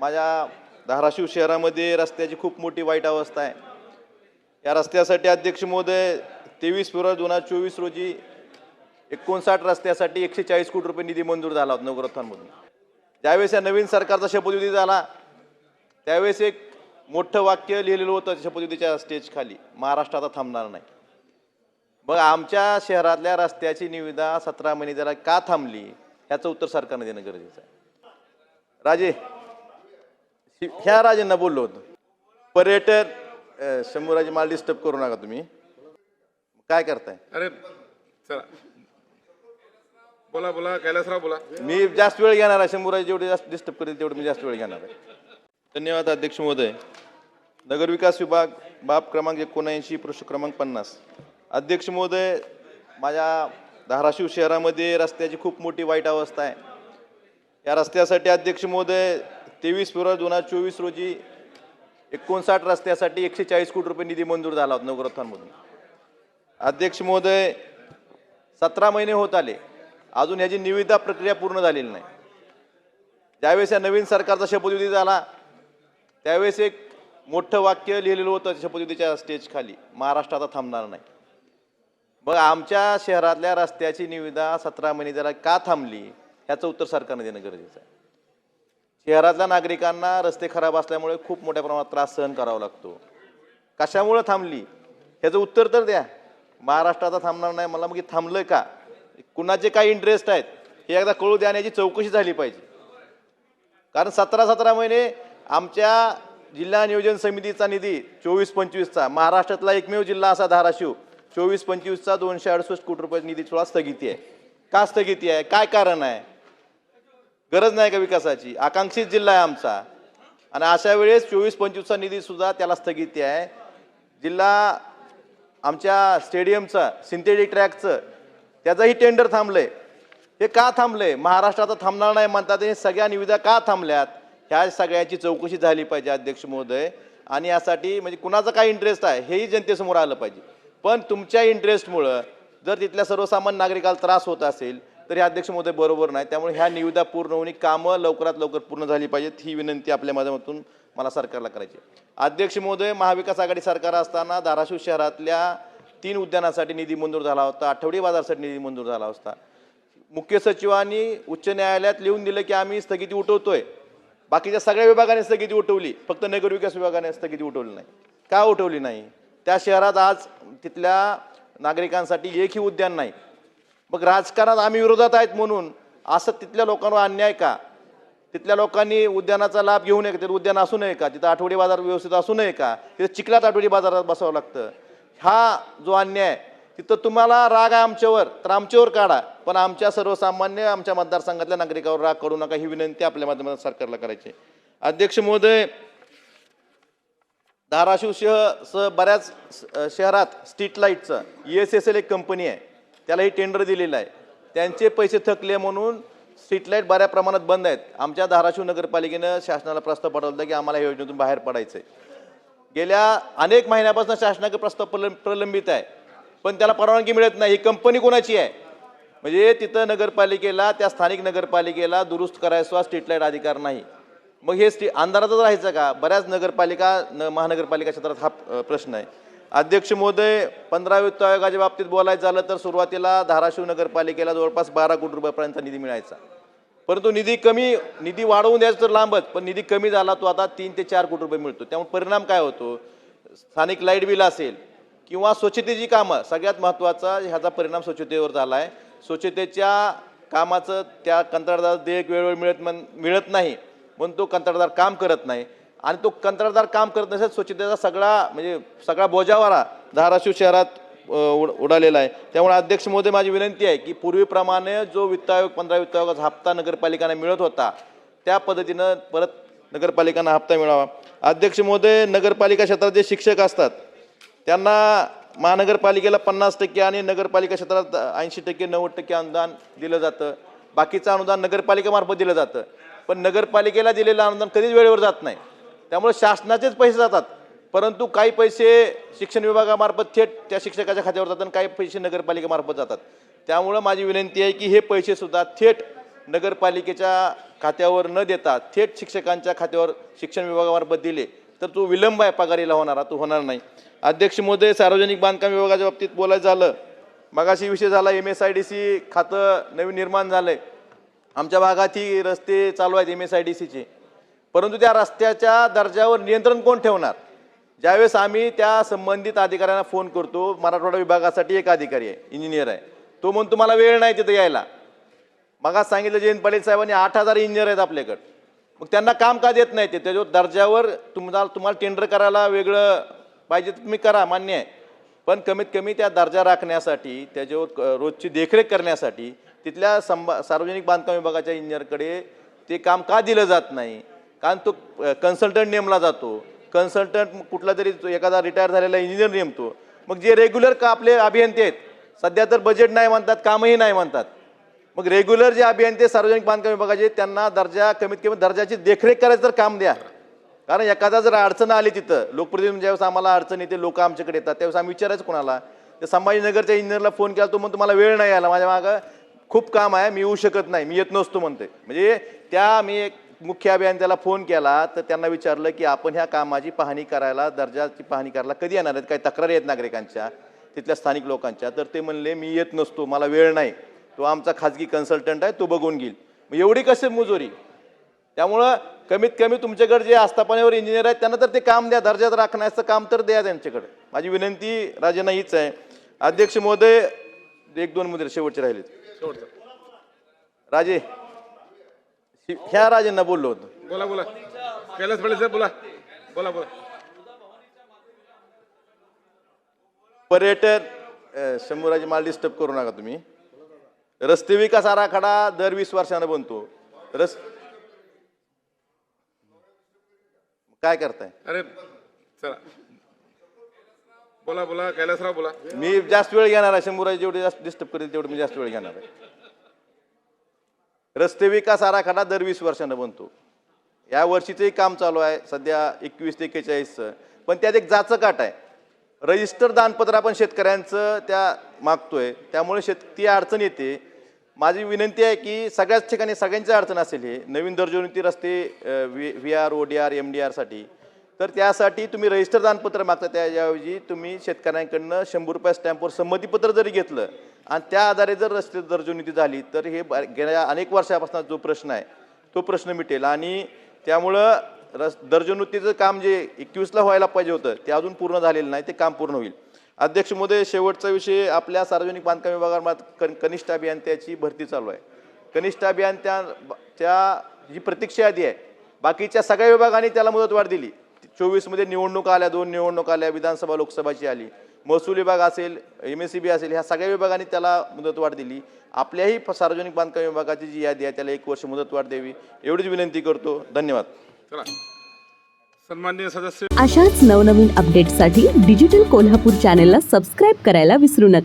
माझ्या धाराशिव शहरामध्ये रस्त्याची खूप मोठी वाईट अवस्था आहे. या रस्त्यासाठी अध्यक्ष महोदय तेवीस फेब्रुवारी दोन हजार चोवीस रोजी एकोणसाठ रस्त्यासाठी एकशे चाळीस कोटी रुपये निधी मंजूर झाला होता नवग्रथांमधून ज्यावेळेस या नवीन सरकारचा शपथविधी झाला त्यावेळेस एक मोठं वाक्य लिहिलेलं होतं शपथविधीच्या स्टेजखाली महाराष्ट्र आता थांबणार नाही. मग आमच्या शहरातल्या रस्त्याची निविदा सतरा महिने जरा का थांबली ह्याचं उत्तर सरकारने देणं गरजेचं आहे. राजे ह्या राजेंना बोललो होतो. पर्यटन शंभूराजे मला डिस्टर्ब करू नका तुम्ही. काय करताय? अरे चला. बोला बोला कैलासराव बोला. मी जास्त वेळ घेणार आहे. शंभूराजे जेवढे जास्त डिस्टर्ब करेल तेवढे मी जास्त वेळ घेणार आहे. धन्यवाद अध्यक्ष महोदय. नगरविकास विभाग बाब क्रमांक एकोणऐंशी पृष्ठ क्रमांक पन्नास. अध्यक्ष महोदय माझ्या धाराशिव शहरामध्ये रस्त्याची खूप मोठी वाईट अवस्था आहे. या रस्त्यासाठी अध्यक्ष महोदय तेवीस फेब्रुवारी दोन हजार चोवीस रोजी एकोणसाठ रस्त्यासाठी एकशे चाळीस कोटी रुपये निधी मंजूर झाला होता नगरोत्थानमधून. अध्यक्ष महोदय सतरा महिने होत आले. अजून ह्याची निविदा प्रक्रिया पूर्ण झालेली नाही. ज्यावेळेस या नवीन सरकारचा शपथविधी झाला त्यावेळेस एक मोठं वाक्य लिहिलेलं होतं शपथविधीच्या स्टेजखाली महाराष्ट्र आता थांबणार नाही. मग आमच्या शहरातल्या रस्त्याची निविदा सतरा महिने जरा का थांबली ह्याचं उत्तर सरकारने देणं गरजेचं आहे. शहरातल्या नागरिकांना रस्ते खराब असल्यामुळे खूप मोठ्या प्रमाणात त्रास सहन करावा लागतो. कशामुळं थांबली? ह्याचं उत्तर तर द्या. महाराष्ट्राचा थांबणार नाही मला म्हणजे मग थांबलं का? कुणाचे काय इंटरेस्ट आहेत? हे एकदा कळू द्या याची चौकशी झाली पाहिजे. कारण सतरा सतरा महिने आमच्या जिल्हा नियोजन समितीचा निधी चोवीस पंचवीसचा महाराष्ट्रातला एकमेव जिल्हा असा धाराशिव चोवीस पंचवीसचा दोनशे अडुसष्ट कोटी रुपये निधी थोडा स्थगिती आहे. का स्थगिती आहे? काय कारण आहे? गरज नाही का विकासाची? आकांक्षित जिल्हा आहे आमचा. आणि अशा वेळेस चोवीस पंचवीसचा निधीसुद्धा त्याला स्थगिती आहे. जिल्हा आमच्या स्टेडियमचं सिंथेटिक ट्रॅकचं त्याचंही टेंडर थांबलंय. हे का थांबलं आहे महाराष्ट्राचा थांबणार नाही म्हणतात. हे सगळ्या निविदा का थांबल्यात? ह्या सगळ्याची चौकशी झाली पाहिजे अध्यक्ष महोदय. आणि यासाठी म्हणजे कुणाचा काय इंटरेस्ट आहे हेही जनतेसमोर आलं पाहिजे. पण तुमच्या इंटरेस्टमुळं जर तिथल्या सर्वसामान्य नागरिकाला त्रास होत असेल तर हे अध्यक्ष महोदय बरोबर नाही. त्यामुळे ह्या निविदा पूर्ण होऊन कामं लवकरात लवकर पूर्ण झाली पाहिजेत ही विनंती आपल्या माध्यमातून मला सरकारला करायची अध्यक्ष महोदय महाविकास आघाडी सरकार असताना धाराशिव शहरातल्या तीन उद्यानासाठी निधी मंजूर झाला होता आठवडी बाजारासाठी निधी मंजूर झाला होता. मुख्य सचिवांनी उच्च न्यायालयात लिहून दिलं की आम्ही स्थगिती उठवतोय. बाकीच्या सगळ्या विभागाने स्थगिती उठवली फक्त नगरविकास विभागाने स्थगिती उठवली नाही. का उठवली नाही? त्या शहरात आज तिथल्या नागरिकांसाठी एकही उद्यान नाही. मग राजकारणात आम्ही विरोधात आहेत म्हणून. असं तिथल्या लोकांवर अन्याय का? तिथल्या लोकांनी उद्यानाचा लाभ घेऊ नये का? तिथं उद्यान असू नये का? तिथं आठवडी बाजार व्यवस्थित असू नये का? तिथं चिखलात आठवडी बाजारात बसावं लागतं. हा जो अन्याय आहे, तिथं तुम्हाला राग आहे आमच्यावर तर आमच्यावर काढा. पण आमच्या सर्वसामान्य आमच्या मतदारसंघातल्या नागरिकावर राग काढू नका. ही विनंती आपल्या माध्यमातून सरकारला करायची. अध्यक्ष महोदय धाराशिव शहर सह बऱ्याच शहरात स्ट्रीट लाईटचं ई एस एस एल एक कंपनी आहे. त्यालाही टेंडर दिलेलं आहे. त्यांचे पैसे थकले म्हणून स्ट्रीट लाइट बऱ्या प्रमाणात बंद आहेत. आमच्या धाराशिव नगरपालिकेनं शासनाला प्रस्ताव पाठवला होता की आम्हाला या योजनेतून बाहेर पडायचं आहे गेल्या अनेक महिन्यापासून शासनाकडे प्रस्ताव प्रल- प्रलंबित आहे. पण त्याला परवानगी मिळत नाही. ही कंपनी कोणाची आहे? म्हणजे तिथं नगरपालिकेला त्या स्थानिक नगरपालिकेला दुरुस्त करायचा स्ट्रीट लाइट अधिकार नाही. मग हे स्ट्री अंधारातच राहायचं का? बऱ्याच नगरपालिका न महानगरपालिका क्षेत्रात हा प्रश्न आहे. अध्यक्ष महोदय पंधरा वित्त आयोगाच्या बाबतीत बोलायचं झालं तर सुरुवातीला धाराशिव नगरपालिकेला जवळपास बारा कोटी रुपयापर्यंत निधी मिळायचा. परंतु निधी कमी निधी वाढवून द्यायचं तर लांबच पण निधी कमी झाला तो आता तीन ते चार कोटी रुपये मिळतो. त्यामुळे परिणाम काय होतो? स्थानिक लाइट बिल असेल किंवा स्वच्छतेची कामं सगळ्यात महत्त्वाचा ह्याचा परिणाम स्वच्छतेवर झाला आहे स्वच्छतेच्या कामाचं त्या कंत्राटदार देयक वेळोवेळी मिळत मन मिळत नाही म्हणून तो कंत्राटदार काम करत नाही. आणि तो कंत्राटदार काम करत नसेल स्वच्छतेचा सगळा म्हणजे सगळा बोजावारा धाराशिव शहरात उड उडालेला आहे. त्यामुळे अध्यक्ष महोदय माझी विनंती आहे की पूर्वीप्रमाणे जो वित्त आयोग पंधरा वित्त आयोगाचा हप्ता नगरपालिकांना मिळत होता त्या पद्धतीनं परत नगरपालिकांना हप्ता मिळावा. अध्यक्ष महोदय नगरपालिका क्षेत्रात जे शिक्षक असतात त्यांना महानगरपालिकेला पन्नास टक्के आणि नगरपालिका क्षेत्रात ऐंशी टक्के नव्वद टक्के अनुदान दिलं जातं. बाकीचं अनुदान नगरपालिकेमार्फत दिलं जातं. पण नगरपालिकेला दिलेलं अनुदान कधीच वेळेवर जात नाही. त्यामुळे शासनाचेच पैसे जातात. परंतु काही पैसे शिक्षण विभागामार्फत थेट त्या शिक्षकाच्या खात्यावर जातात आणि काही पैसे नगरपालिकेमार्फत जातात. त्यामुळं माझी विनंती आहे की हे पैसेसुद्धा थेट नगरपालिकेच्या खात्यावर न देता थेट शिक्षकांच्या खात्यावर शिक्षण विभागामार्फत दिले तर तो विलंब आहे पगारीला होणारा तो होणार नाही. अध्यक्ष महोदय सार्वजनिक बांधकाम विभागाच्या बाबतीत बोलायचं झालं मगाशी विषय झाला M S I D C खातं नवीन निर्माण झालं आहे आमच्या भागात ही रस्ते चालू आहेत एम एस आय डी सीचे परंतु त्या रस्त्याच्या दर्जावर नियंत्रण कोण ठेवणार? ज्यावेळेस आम्ही त्या संबंधित अधिकाऱ्यांना फोन करतो मराठवाडा विभागासाठी एक अधिकारी आहे इंजिनियर आहे. तो म्हणून तुम्हाला वेळ नाही तिथं यायला. मगाच सांगितलं जयंत पाटील साहेबांनी आठ हजार इंजिनियर आहेत आपल्याकडं. मग त्यांना काम का देत नाही ते. त्याच्यावर दर्जावर तुम्हाला तुम्हाला टेंडर करायला वेगळं पाहिजे तुम्ही करा मान्य आहे. पण कमीत कमी त्या दर्जा राखण्यासाठी त्याच्यावर क- रोजची देखरेख करण्यासाठी तिथल्या संबा सार्वजनिक बांधकाम विभागाच्या इंजिनियरकडे ते काम का दिलं जात नाही? कारण तो कन्सल्टंट नेमला जातो. कन्सल्टंट कुठला तरी एखादा रिटायर झालेला इंजिनियर नेमतो. मग जे रेग्युलर का आपले अभियंते आहेत सध्या तर बजेट नाही म्हणतात कामही नाही म्हणतात. मग रेग्युलर जे अभियंते सार्वजनिक बांधकाम विभागाचे आहेत, त्यांना दर्जा कमीत कमी दर्जाची देखरेख करायचं तर काम द्या. कारण एखादा जर अडचण आली तिथं लोकप्रतिनिधी ज्यावेळेस आम्हाला अडचण येते लोक आमच्याकडे येतात त्यावेळेस आम्ही विचारायचं कोणाला? तर संभाजीनगरच्या इंजिनियरला फोन केला तो म्हणतो मला वेळ नाही आला माझ्या मागं खूप काम आहे मी येऊ शकत नाही मी येत नसतो म्हणते म्हणजे त्या मी एक मुख्य अभियंत्याला फोन केला तर त्यांना विचारलं की आपण ह्या कामाची पाहणी करायला दर्जाची पाहणी करायला कधी येणार आहेत? काही तक्रारी आहेत नागरिकांच्या तिथल्या स्थानिक लोकांच्या. तर ते म्हणले मी येत नसतो मला वेळ नाही. तो आमचा खाजगी कन्सल्टंट आहे तो बघून घेईल. मग एवढी कसे मुजोरी? त्यामुळं कमीत कमी तुमच्याकडे जे आस्थापनेवर इंजिनियर आहेत त्यांना तर ते काम द्या दर्जात राखण्याचं काम तर द्या त्यांच्याकडे. माझी विनंती राजेंना हीच आहे. अध्यक्ष महोदय एक दोन मुद्दे शेवटचे राहिले शेवटचं. राजे ह्या राजेंना बोललो होतो. बोला बोला. कैलास पाटील साहेब बोला. बोला बोला. पर्यटन शंभूराजे मला डिस्टर्ब करू नका तुम्ही. रस्ते विकास आराखडा दर वीस वर्षानं बनतो. रस काय करताय? अरे चला. बोला बोला. कैलासराव बोला. मी जास्त वेळ घेणार आहे. शंभूराजे जेवढे जास्त डिस्टर्ब करेल तेवढे मी जास्त वेळ घेणार आहे. रस्ते विकास आराखडा दर वीस वर्षानं बनतो. या वर्षीचंही काम चालू आहे सध्या एकवीस ते एक्केचाळीसचं. पण त्यात एक जाचं काट आहे. रजिस्टर दानपत्र आपण शेतकऱ्यांचं त्या मागतोय त्यामुळे शेत ती अडचण येते. माझी विनंती आहे की सगळ्याच ठिकाणी सगळ्यांची अडचण असेल हे. नवीन दर्जोन्नती रस्ते V V R O D R M D आरसाठी तर त्यासाठी तुम्ही रजिस्टर दानपत्र मागता. त्याऐवजी तुम्ही शेतकऱ्यांकडनं शंभर रुपये स्टॅम्पवर संमतीपत्र जरी घेतलं आणि त्या आधारे जर रस्ते दर्जोन्नती झाली तर हे गेल्या अनेक वर्षापासून जो प्रश्न आहे तो प्रश्न मिटेल. आणि त्यामुळं रस दर्जोन्नतीचं काम जे एकवीसला व्हायला पाहिजे होतं ते अजून पूर्ण झालेलं नाही ते काम पूर्ण होईल. अध्यक्ष महोदय शेवटचा विषय आपल्या सार्वजनिक बांधकाम विभागात कन कनिष्ठ अभियंत्याची भरती चालू आहे. कनिष्ठ अभियंत्या त्या जी प्रतीक्षा यादी आहे बाकीच्या सगळ्या विभागाने त्याला मुदतवाढ दिली. चोवीसमध्ये निवडणुका आल्या दोन निवडणुका आल्या विधानसभा लोकसभाची आली. महसूल विभाग असेल एम एस सी बी असेल ह्या सगळ्या विभागांनी त्याला मुदतवाढ दिली. आपल्याही सार्वजनिक बांधकाम विभागाची जी यादी आहे त्याला एक वर्ष मुदतवाढ द्यावी. एवढीच विनंती करतो. धन्यवाद. चला. सन्माननीय सदस्य अशाच नवनवीन अपडेट्ससाठी डिजिटल कोल्हापूर चॅनेलला सबस्क्राईब करायला विसरू नका.